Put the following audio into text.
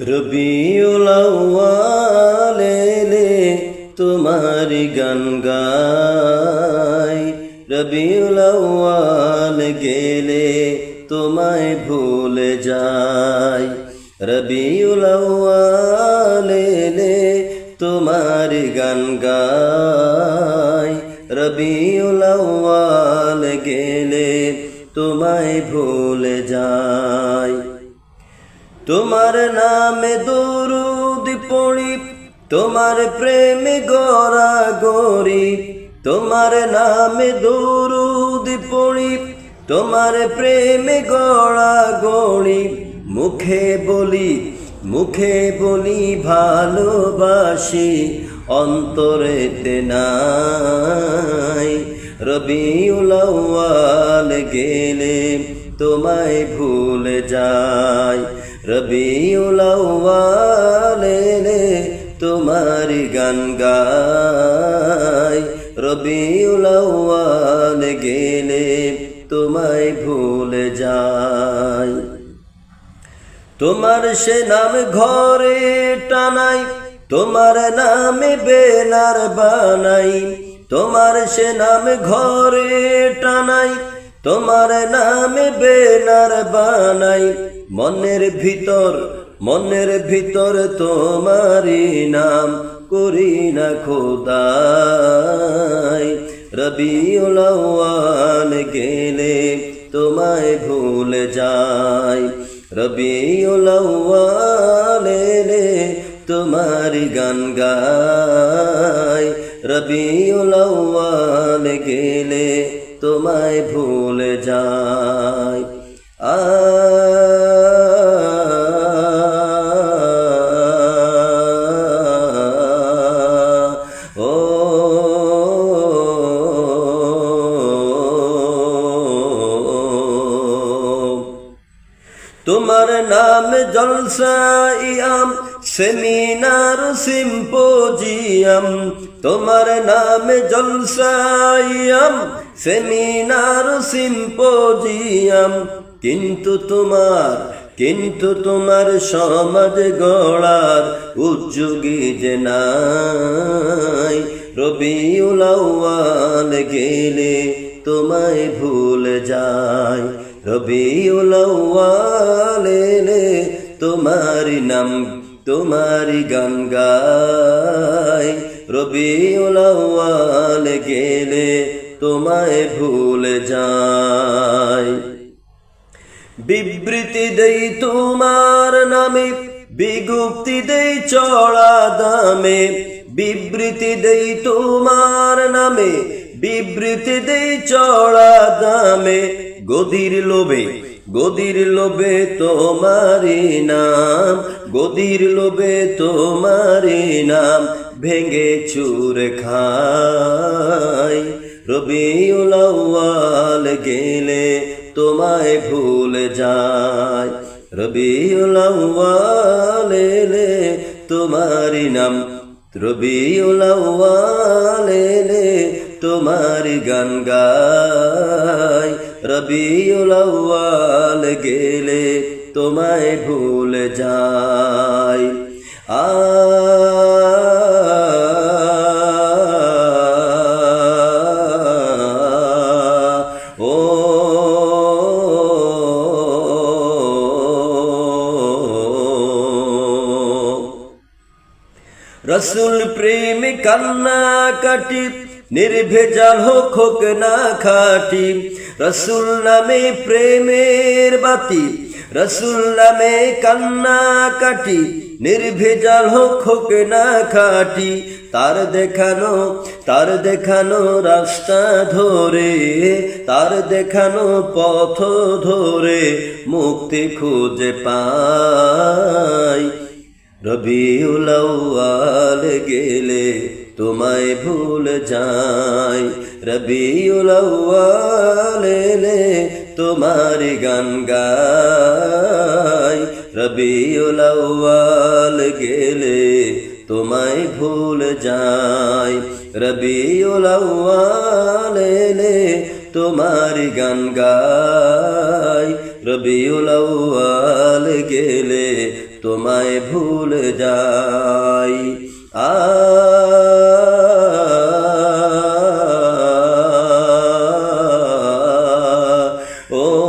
রবিউল আউয়ালে তোমার গান গাই। রবিউল আউয়াল গেলে তোমায় ভুলে যাই। রবিউল আউয়ালে তোমার গান গাই। রবিউল আউয়াল গেলে তোমায় ভুলে যাই। তোমার নামে দরুদ পড়ি তোমার প্রেমে গড়া গরি তোমার নামে দরুদ পড়ি তোমার প্রেমে গড়া গড়ি মুখে বলি মুখে বলি ভালোবাসি, অন্তরেতে নাই। রবিউল গেলে তোমায় ভুলে যাই। রবিউল আউয়াল তোমার গান গাই। রবিউল আউয়াল গেলে তোমায় ভুলে যাই। তোমার সে নাম ঘরে টানাই, তোমার নামে বেনার বানাই। তোমার সে নাম ঘরে টানাই তোমার নামে বেনার বানাই। মনের ভিতর মনের ভিতর তোমারই নাম করি না খোদাই। আউয়াল গেলে তোমায় ভুলে যাই। আউয়াল এলে তোমার গান গাই। রবিউল গেলে তোমায় ভুলে যাই। আ ও তোমার নাম জলসাইয়াম সেমিনার সিম্পোজিয়াম, তোমার নামে জলসাইয়াম, সেমিনার সিম্পোজিয়াম। কিন্তু তোমার কিন্তু তোমার সমাজ গড়ার উদ্যোগী যে নাই, রবিউল আউয়াল গেলে তোমায় ভুলে যায়। রবিউল আউয়াল এলে তোমার নাম তোমার গান গাই। রবিউল গেলে তোমায় ভুলে যায় বিবৃতি দেই তোমার নামে, বিগুপ্তি দেই চড়া দামে। বিবৃতি দেই তোমার নামে, বিবৃতি দেই চড়া দামে। গদির লোভে গদির লোভে তোমারি নাম, গদির লোভে তোমারি নাম, ভেঙে চুর খাই। রবিউল আউয়াল গেলে তোমায় ভুলে যায়। রবিউল আউয়াল তোমারি নাম, রবিউল আউয়াল তোমার গান গাই রবিউল আউয়াল গেলে তোমায় ভুলে যায় আ রসুল প্রেম কান্না কাটি, নির্ভেজাল হোক না খাটি রসুল নামে প্রেমের বাতি, রসুল নামে কান্না কাটি, নির্ভেজাল হোক হোক না খাটি, তার দেখানো তার দেখানো রাস্তা ধরে, তার দেখানো পথ ধরে মুক্তি খুঁজে পাই। রবিউল গেলে তোমায় ভুল যাই, রবিউল এলে তোমার গান গাই। রবিউল গেলে তোমায় ভুল যাই, রবিউল এলে তোমার গান গাই। রবিউল গেলে তোমায় ভুলে যাই। Oh.